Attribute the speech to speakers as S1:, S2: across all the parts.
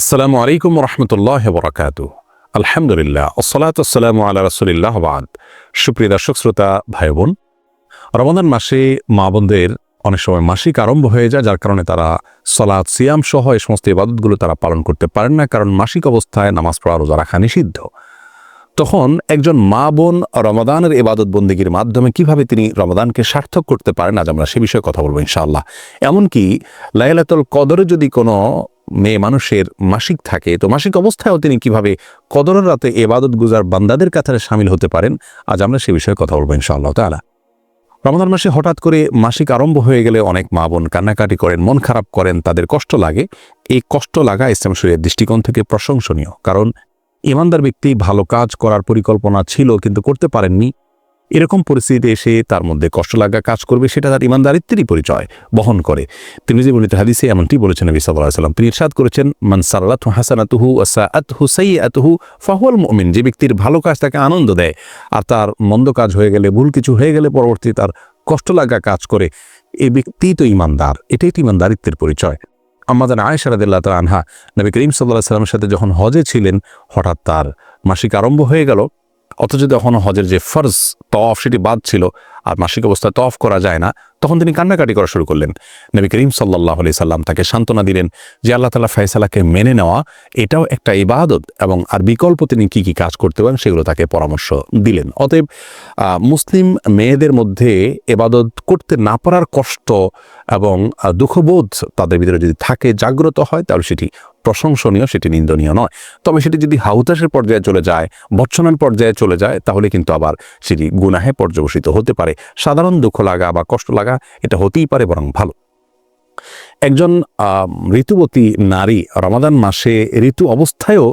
S1: আসসালামু আলাইকুম রহমতুল্লাহ বরাকাত আলহামদুলিল্লাহ ওসলাত আসসালামু আল্লাহ রসুলিল্লাহ বাদ। সুপ্রিয় দর্শক, শ্রোতা ভাই বোন রমাদান মাসে মা বোনদের অনেক সময় মাসিক আরম্ভ হয়ে যায়, যার কারণে তারা সলাৎ সিয়াম সহ এই সমস্ত ইবাদতগুলো তারা পালন করতে পারেন না, কারণ মাসিক অবস্থায় নামাজ পড়া, রোজা রাখা নিষিদ্ধ। তখন একজন মা বোন রমাদানের ইবাদত বন্দীগীর মাধ্যমে কীভাবে তিনি রমাদানকে সার্থক করতে পারেন, আজ আমরা সে বিষয়ে কথা বলব ইনশাআল্লাহ। এমনকি লাইলাতুল কদরে যদি কোনো মেয়ে মানুষের মাসিক থাকে, তো মাসিক অবস্থায়ও তিনি কীভাবে কদরের রাতে এবাদত গুজার বান্দাদের কাতারে সামিল হতে পারেন, আজ আমরা সে বিষয়ে কথা বলব ইনশাআল্লাহ তালা রমাদান মাসে হঠাৎ করে মাসিক আরম্ভ হয়ে গেলে অনেক মা বোন কান্নাকাটি করেন, মন খারাপ করেন, তাদের কষ্ট লাগে। এই কষ্ট লাগা ইসলাম শরীরের দৃষ্টিকোণ থেকে প্রশংসনীয়, কারণ ইমানদার ব্যক্তি ভালো কাজ করার পরিকল্পনা ছিল কিন্তু করতে পারেননি। এরকম পরিস্থিতিতে এসে তার মধ্যে কষ্ট লাগা কাজ করবে, সেটা তার ইমানদারিত্বেরই পরিচয়, বহন করে। তিনি যে বলিতে হাদিসে এমনটি বলেছেন নবী সাল্লাহ সাল্লাম। তিনি ইরশাদ করেছেন, মান সাল্লাত হাসানাতুহু আসা আতহু ফাহুয়াল মুমিন যে ব্যক্তির ভালো কাজ তাকে আনন্দ দেয়, আর তার মন্দ কাজ হয়ে গেলে, ভুল কিছু হয়ে গেলে পরবর্তী তার কষ্ট লাগা কাজ করে। এ ব্যক্তি তো ইমানদার, এটাই তো ইমানদারিত্বের পরিচয়। আমাদের আয়েশা রাদিল্লাহ তালা আনহা, নবী করিম সাল্লাহ সাল্লামের সাথে যখন হজে ছিলেন, হঠাৎ তার মাসিক আরম্ভ হয়ে গেল। অথচ তখন হজের যে ফর্জ তফ সেটি বাদ ছিল। আর মাসিক অবস্থায় তফ করা যায় না, তখন তিনি কান্নাকাটি করা শুরু করলেন। নবী করিম সাল্লাহ আলি সাল্লাম তাকে সান্ত্বনা দিলেন যে আল্লাহ তালা ফয়সালাকে মেনে নেওয়া, এটাও একটা ইবাদত এবং আর বিকল্প তিনি কি কি কাজ করতে পারেন সেগুলো তাকে পরামর্শ দিলেন। অতএব মুসলিম মেয়েদের মধ্যে এবাদত করতে না পারার কষ্ট এবং দুঃখবোধ তাদের ভিতরে যদি থাকে, জাগ্রত হয়, তাহলে সেটি প্রশংসনীয়, সেটি নিন্দনীয় নয়। তবে সেটি যদি হাউতাসের পর্যায়ে চলে যায় বচ্ছনার পর্যায়ে চলে যায়, তাহলে কিন্তু আবার সেটি গুনাহে পর্যবসিত হতে পারে। সাধারণ দুঃখ লাগা বা কষ্ট লাগা, এটা হতেই পারে বরং ভালো। একজন ঋতুবতী নারী রমাদান মাসে ঋতু অবস্থায়ও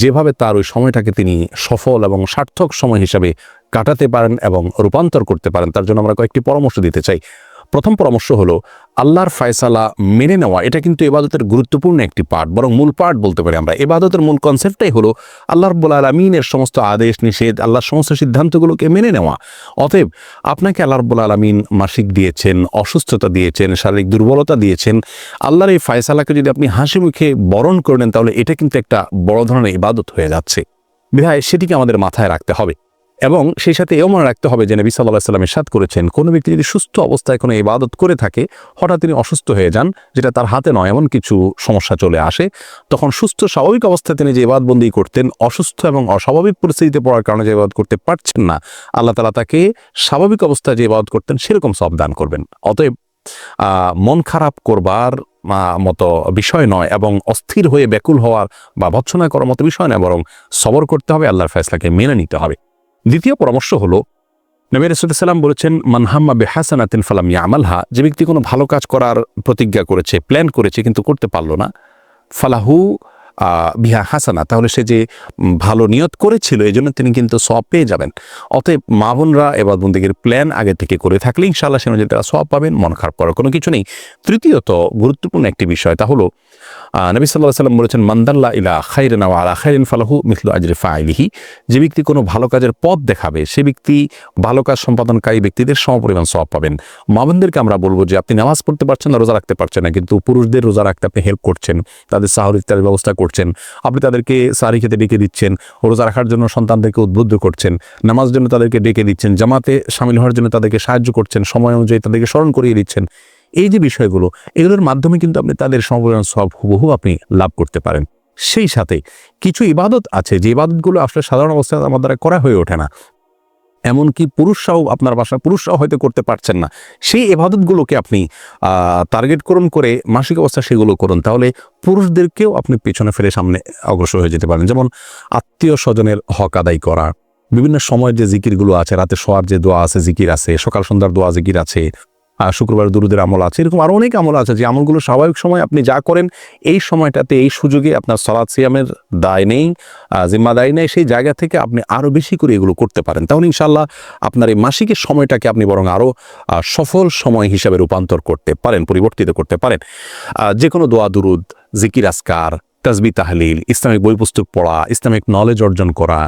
S1: যেভাবে তার ওই সময়টাকে তিনি সফল এবং সার্থক সময় হিসাবে কাটাতে পারেন এবং রূপান্তর করতে পারেন, তার জন্য আমরা কয়েকটি পরামর্শ দিতে চাই। প্রথম পরামর্শ হলো, আল্লাহর ফায়সালা মেনে নেওয়া, এটা কিন্তু এবাদতের গুরুত্বপূর্ণ একটি পার্ট বরং মূল পার্ট বলতে পারি আমরা। এবাদতের মূল কনসেপ্টটাই হলো, আল্লাহ রব্বুল আলমিনের সমস্ত আদেশ, নিষেধ, আল্লাহর সমস্ত সিদ্ধান্তগুলোকে মেনে নেওয়া। অতএব, আপনাকে আল্লাহ রব্বুল আলমিন মাসিক দিয়েছেন, অসুস্থতা দিয়েছেন, শারীরিক দুর্বলতা দিয়েছেন। আল্লাহর এই ফায়সালাকে যদি আপনি হাসি মুখে বরণ করে নেন, তাহলে এটা কিন্তু একটা বড় ধরনের ইবাদত হয়ে যাচ্ছে। বিধায় সেটিকে আমাদের মাথায় রাখতে হবে। এবং সেই সাথে এও মনে রাখতে হবে যে নবী সাল্লাহ সাল্লামের সাথ করেছেন, কোনো ব্যক্তি যদি সুস্থ অবস্থায় কোনো ইবাদত করে থাকে, হঠাৎ তিনি অসুস্থ হয়ে যান, যেটা তার হাতে নয়, এমন কিছু সমস্যা চলে আসে, তখন সুস্থ স্বাভাবিক অবস্থায় তিনি যে ইবাদবন্দি করতেন, অসুস্থ এবং অস্বাভাবিক পরিস্থিতিতে পড়ার কারণে যে ইবাদত করতে পারছেন না, আল্লাহ তালা তাকে স্বাভাবিক অবস্থায় যে ইবাদত করতেন সেরকম সব দান করবেন। অতএব মন খারাপ করবার মতো বিষয় নয় এবং অস্থির হয়ে ব্যাকুল হওয়ার বা ভৎসনা করার মতো বিষয় নয়, বরং সবর করতে হবে, আল্লাহর ফেসলাকে মেনে নিতে হবে। দ্বিতীয় পরামর্শ হলো, নবী রসুলাম বলেছেন মানহাম্মা বেহাসানাতিন ফালাম ইয়ামালহা যে ব্যক্তি কোনো ভালো কাজ করার প্রতিজ্ঞা করেছে প্ল্যান করেছে, কিন্তু করতে পারল না, ফালাহু বিহা হাসানা তাহলে সে যে ভালো নিয়ত করেছিল এই জন্য তিনি কিন্তু সব পেয়ে যাবেন। অতএব মা বোনরা এবার বন্দিগের প্ল্যান আগে থেকে করে থাকলে ইনশাল্লাহ সে অনুযায়ী তারা সব পাবেন, মন খারাপ করার কোনো কিছু নেই। তৃতীয়ত, গুরুত্বপূর্ণ একটি বিষয় তা হলো নবী সাল্লাহ সাল্লাম বলেছেন মান্দাল্লা ইলা খাইরেন আলা খাইরিন ফালাহু মিসলু আজরে ফাইলিহি। যে ব্যক্তি কোনো ভালো কাজের পথ দেখাবে, সে ব্যক্তি ভালো কাজ সম্পাদনকারী ব্যক্তিদের সমপরিমাণ সব পাবেন। মামনদেরকে আমরা বলব যে, আপনি নামাজ পড়তে পারছেন না, রোজা রাখতে পারছেন না, কিন্তু পুরুষদের রোজা রাখতে আপনি হেল্প করছেন, তাদের সাহর ইত্যাদির ব্যবস্থা করছেন, আপনি তাদেরকে সারি খেতে ডেকে দিচ্ছেন, রোজা রাখার জন্য সন্তানদেরকে উদ্বুদ্ধ করছেন, নামাজ জন্য তাদেরকে ডেকে দিচ্ছেন, জামাতে সামিল হওয়ার জন্য তাদেরকে সাহায্য করছেন, সময় অনুযায়ী তাদেরকে স্মরণ করিয়ে দিচ্ছেন। এই যে বিষয়গুলো, এগুলোর মাধ্যমে কিন্তু আপনি তাদের সমপরিমাণ সব হুবহু আপনি লাভ করতে পারেন। সেই সাথে কিছু ইবাদত আছে, যে ইবাদতগুলো আসলে সাধারণ অবস্থায় আমার দ্বারা করা হয়ে ওঠে না। এমনকি পুরুষরাও আপনার বাসায়, পুরুষরাও হয়তো করতে পারছেন না। সেই এবাদতগুলোকে আপনি টার্গেট করুন করে মাসিক অবস্থা সেগুলো করুন, তাহলে পুরুষদেরকেও আপনি পেছনে ফেলে সামনে অগ্রসর হয়ে যেতে পারেন। যেমন আত্মীয় স্বজনের হক আদায় করা, বিভিন্ন সময়ের যে জিকিরগুলো আছে, রাতে শোয়ার যে দোয়া আছে, জিকির আছে, সকাল সন্ধ্যার দোয়া, জিকির আছে শুক্রবার দুরুদের আমল আছে। এরকম আরও অনেক আমল আছে যে আমলগুলো স্বাভাবিক সময় আপনি যা করেন, এই সময়টাতে, এই সুযোগে আপনার সলাদ সিয়ামের দায় নেই জিম্মা দায় নেই, সেই জায়গা থেকে আপনি আরও বেশি করে এগুলো করতে পারেন। তাহলে ইনশাল্লাহ আপনার এই মাসিকের সময়টাকে আপনি বরং আরও সফল সময় হিসাবে রূপান্তর করতে পারেন, পরিবর্তিত করতে পারেন। যে কোনো দোয়া, দুরুদ, জিকির আসকার তাজবি তাহলিল, ইসলামিক বই পুস্তক পড়া, ইসলামিক নলেজ অর্জন করা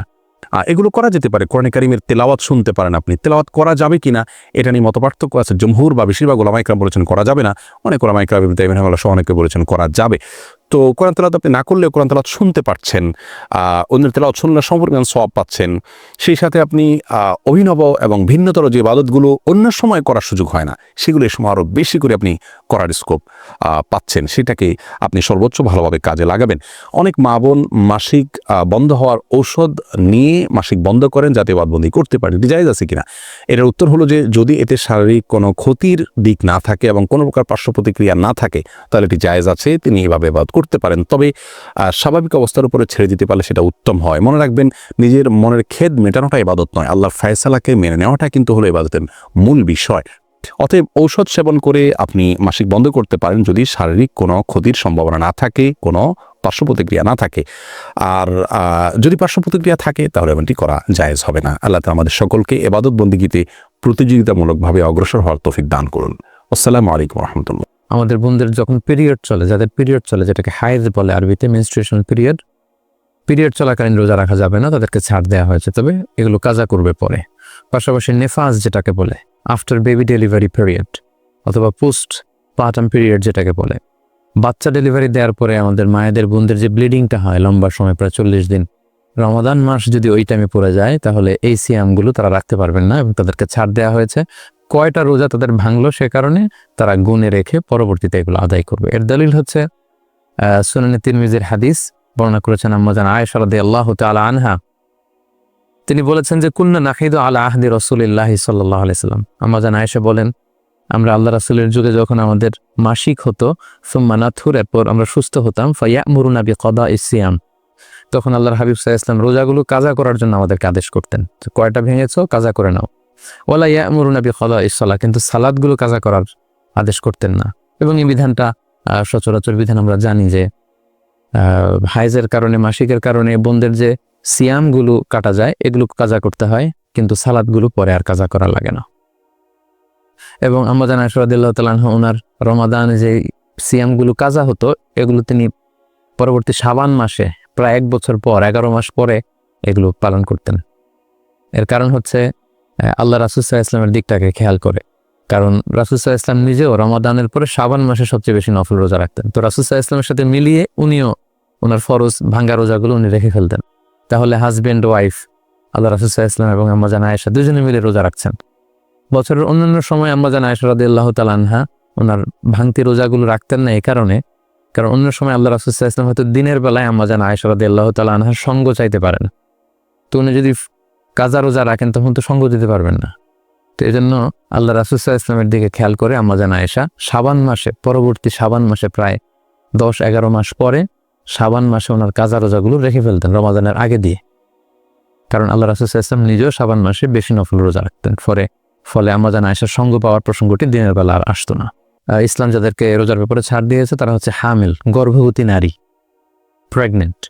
S1: এগুলো করা যেতে পারে। কোরআন কারিমের তেলাওয়াত শুনতে পারেন আপনি। তেলাওয়াত করা যাবে কিনা, এটা নিয়ে মত পার্থক্য আছে। জমহুর বা বেশিরভাগ ওলামাইকরাম বলেছেন করা যাবে না। অনেক ওলামাইকরাম সহ অনেকে বলেছেন করা যাবে। তো কোরআন তেলাওয়াত আপনি না করলেও কোরআন তেলাওয়াত শুনতে পারছেন অন্যের তেলাওয়াত শুনলে সম্পর্কে সব পাচ্ছেন। সেই সাথে আপনি অভিনব এবং ভিন্নতর যে ইবাদতগুলো অন্য সময় করার সুযোগ হয় না, সেগুলো সময় আরও বেশি করে আপনি করার স্কোপ পাচ্ছেন। সেটাকে আপনি সর্বোচ্চ ভালোভাবে কাজে লাগাবেন। অনেক মা বোন মাসিক বন্ধ হওয়ার ঔষধ নিয়ে মাসিক বন্ধ করেন যাতে বাদবন্দি করতে পারেন। এটি জায়েজ আছে কিনা? এটার উত্তর হলো যে, যদি এতে শারীরিক কোনো ক্ষতির দিক না থাকে এবং কোনো প্রকার পার্শ্ব প্রতিক্রিয়া না থাকে, তাহলে এটি জায়েজ আছে। তিনি এভাবে বাদ করতে পারেন, তবে স্বাভাবিক অবস্থার উপরে ছেড়ে দিতে পারলে সেটা উত্তম হয়। মনে রাখবেন, নিজের মনের খেদ মেটানোটা ইবাদত নয়। আল্লাহর ফয়সালাকে মেনে নেওয়াটা কিন্তু হলো ইবাদতের মূল বিষয়। অতএব ঔষধ সেবন করে আপনি মাসিক বন্ধ করতে পারেন যদি শারীরিক কোনো ক্ষতির সম্ভাবনা না থাকে, কোনো পার্শ্ব প্রতিক্রিয়া না থাকে। আর যদি পার্শ্ব প্রতিক্রিয়া থাকে তাহলে এমনটি করা জায়েজ হবে না। আল্লাহ তাআলা আমাদের সকলকে এবাদত বন্দিগিতে প্রতিযোগিতামূলকভাবে অগ্রসর হওয়ার তৌফিক দান করুন। আসসালামু আলাইকুম রহমতুল্লাহ।
S2: আমাদের বোনদের যখন পিরিয়ড চলে, যাদের পিরিয়ড চলে, যেটাকে হাইজ বলে আরবিতে মেনস্ট্রুয়েশন পিরিয়ড পিরিয়ড চলাকালীন রোজা রাখা যাবে না, তাদেরকে ছাড় দেওয়া হয়েছে। তবে এগুলো কাজা করবে পরে। পাশাপাশি নেফাজ যেটাকে বলে আফটার বেবি ডেলিভারি পিরিয়ড অথবা পোস্ট পার্টাম পিরিয়ড যেটাকে বলে। বাচ্চা ডেলিভারি দেওয়ার পরে আমাদের মায়েদের বোনদের যে ব্লিডিংটা হয়, লম্বা সময়, প্রায় চল্লিশ দিন, রমাদান মাস যদি ওই টাইমে পড়ে যায়, তাহলে এই সিয়ামগুলো তারা রাখতে পারবেন না এবং তাদেরকে ছাড় দেওয়া হয়েছে। কয়টা রোজা তাদের ভাঙলো সে কারণে তারা গুনে রেখে পরবর্তীতে এগুলো আদায় করবে। এর দলিল হচ্ছে সুনানি তিরমিজির হাদিস বর্ণনা করেছেন আম্মাজান আয়েশা রাদিয়াল্লাহু তাআলা আনহা। তিনি বলেছেন যে, কুন্না নাহিদু আলা আহদি রাসূলিল্লাহি সাল্লাল্লাহু আলাইহি সাল্লাম। আম্মাজান আয়েশা বলেন, আমরা আল্লাহ রাসূলের যুগে যখন আমাদের মাসিক হতো, সুম্মা নাথুর, এরপর আমরা সুস্থ হতাম, ফায়ামুরুনা বিকদা ইসিয়াম তখন আল্লাহর হাবিব আলাইহি সাল্লাম রোজাগুলো কাজা করার জন্য আমাদেরকে আদেশ করতেন। কয়টা ভেঙেছ, কাজা করে নাও। ওয়ালা ইয়ামুরুনা বিকদা ইসসালা কিন্তু সালাদগুলো কাজা করার আদেশ করতেন না। এবং এই বিধানটা সচরাচর বিধান আমরা জানি যে হাইজের কারণে, মাসিকের কারণে, বোনদের যে সিয়ামগুলো কাটা যায়, এগুলো কাজা করতে হয়, কিন্তু সালাদগুলো পরে আর কাজা করা লাগে না। এবং আমাজান আশরাদুল্লাহ তালাহ ওনার রমাদান যে সিয়ামগুলো কাজা হতো, এগুলো তিনি পরবর্তী সাবান মাসে, প্রায় এক বছর পর, এগারো মাস পরে এগুলো পালন করতেন। এর কারণ হচ্ছে আল্লাহ রাসুসাহ ইসলামের দিকটাকে খেয়াল করে। কারণ রাসুসাহ ইসলাম নিজেও রমাদানের পরে সাবান মাসে সবচেয়ে বেশি নফল রোজা রাখতেন। তো রাসুসাহ ইসলামের সাথে মিলিয়ে উনিও ওনার ফরজ ভাঙ্গা রোজাগুলো উনি রেখে ফেলতেন। তাহলে হাজবেন্ড ওয়াইফ আল্লাহ রাসুসাহ ইসলাম এবং আম্মাজান আয়েশা দুজনে মিলে রোজা রাখছেন। বছরের অন্যান্য সময় আম্মাজান আয়েশা রাদি আল্লাহ তালানহা ওনার ভাঙতি রোজাগুলো রাখতেন না এই কারণে। কারণ অন্য সময় আল্লাহ রাসুসাহ ইসলাম হয়তো দিনের বেলায় আম্মাজান আয়েশা রাদি আল্লাহ তালানহার সঙ্গ চাইতে পারেন। তো উনি যদি কাজা রোজা রাখেন, তখন তো সঙ্গ দিতে পারবেন না। তো এই জন্য আল্লাহ রাসুসাহ ইসলামের দিকে খেয়াল করে আম্মাজান আয়েশা সাবান মাসে, পরবর্তী সাবান মাসে প্রায় দশ, এগারো মাস পরে সাবান মাসে ওনার কাজা রোজাগুলো রেখে ফেলতেন রমাদানের আগে দিয়ে। কারণ আল্লাহ রাসুসাহ ইসলাম নিজেও সাবান মাসে বেশি নফল রোজা রাখতেন। ফলে ফলে আম্মাজান আয়েশার সঙ্গ পাওয়ার প্রসঙ্গটি দিনের বেলা আর আসতো না। ইসলাম যাদেরকে রোজার ব্যাপারে ছাড় দিয়েছে, তারা হচ্ছে হামিল, গর্ভবতী নারী প্রেগনেন্ট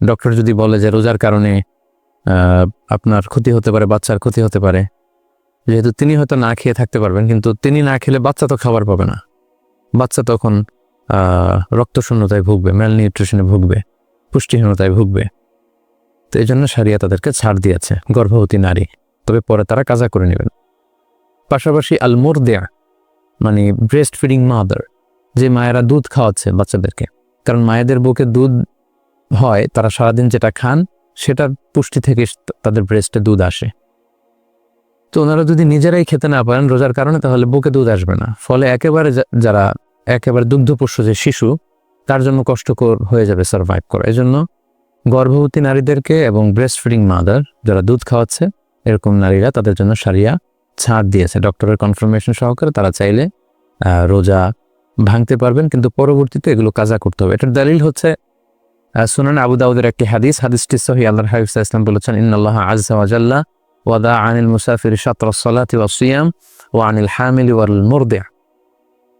S2: ডক্টর যদি বলে যে রোজার কারণে আপনার ক্ষতি হতে পারে, বাচ্চার ক্ষতি হতে পারে। যেহেতু তিনি হয়তো না খেয়ে থাকতে পারবেন, কিন্তু তিনি না খেলে বাচ্চা তো খাবার পাবে না। বাচ্চা তখন রক্তশূন্যতায় ভুগবে ম্যাল নিউট্রিশনে ভুগবে, পুষ্টিহীনতায় ভুগবে। তো এই জন্য সারিয়া তাদেরকে ছাড় দিয়েছে, গর্ভবতী নারী। তবে পরে তারা কাজা করে নেবেন। পাশাপাশি আলমোর দেয়া মানে ব্রেস্ট ফিডিং মাদার যে মায়েরা দুধ খাওয়াচ্ছে বাচ্চাদেরকে, কারণ মায়েদের বুকে দুধ হয়, তারা সারাদিন যেটা খান সেটার পুষ্টি থেকে তাদের ব্রেস্টে দুধ আসে। তো ওনারা যদি নিজেরাই খেতে না পারেন রোজার কারণে, তাহলে বুকে দুধ আসবে না। ফলে একেবারে যারা একেবারে দুগ্ধপোষ্য যে শিশু, তার জন্য কষ্টকর হয়ে যাবে সার্ভাইভ করা। এই জন্য গর্ভবতী নারীদেরকে এবং ব্রেস্ট ফিডিং মাদার যারা দুধ খাওয়াচ্ছে, এরকম নারীরা তাদের জন্য সারিয়া ছাড় দিয়েছে। ডক্টরের কনফার্মেশন সহকারে তারা চাইলে রোজা ভাঙতে পারবেন, কিন্তু পরবর্তীতে এগুলো কাজা করতে হবে। এটার দলিল হচ্ছে সুনান আবু দাউদের একটি হাদিস, হাদিসটি সহি আল্লাহ আলাইহি ওয়াসাল্লাম বলেছেন ওয়া জাল্লা ওয়াদা আনিল মুসাফির সালাতি সিয়াম ওয়া আনিল হামিল ওয়াল মুরদি।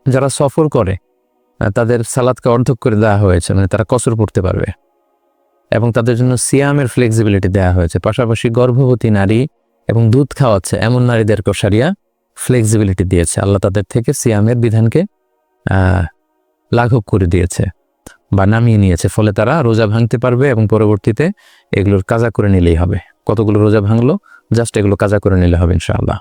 S2: যারা সফর করে তাদের সালাদকে অর্ধক করে দেওয়া হয়েছে মানে তারা কসর পড়তে পারবে। এবং তাদের জন্য সিয়ামের ফ্লেক্সিবিলিটি দেওয়া হয়েছে। পাশাপাশি গর্ভবতী নারী এবং দুধ খাওয়াচ্ছে, এমন নারীদেরকেও সারিয়া ফ্লেক্সিবিলিটি দিয়েছে। আল্লাহ তাদের থেকে সিয়ামের বিধানকে লাঘব করে দিয়েছে। বা নামিয়ে নিয়েছে। ফলে তারা রোজা ভাঙতে পারবে এবং পরবর্তীতে এগুলোর কাজা করে নিলেই হবে। কতগুলো রোজা ভাঙলো? জাস্ট এগুলো কাজা করে নিলে হবে, ইনশাআল্লাহ।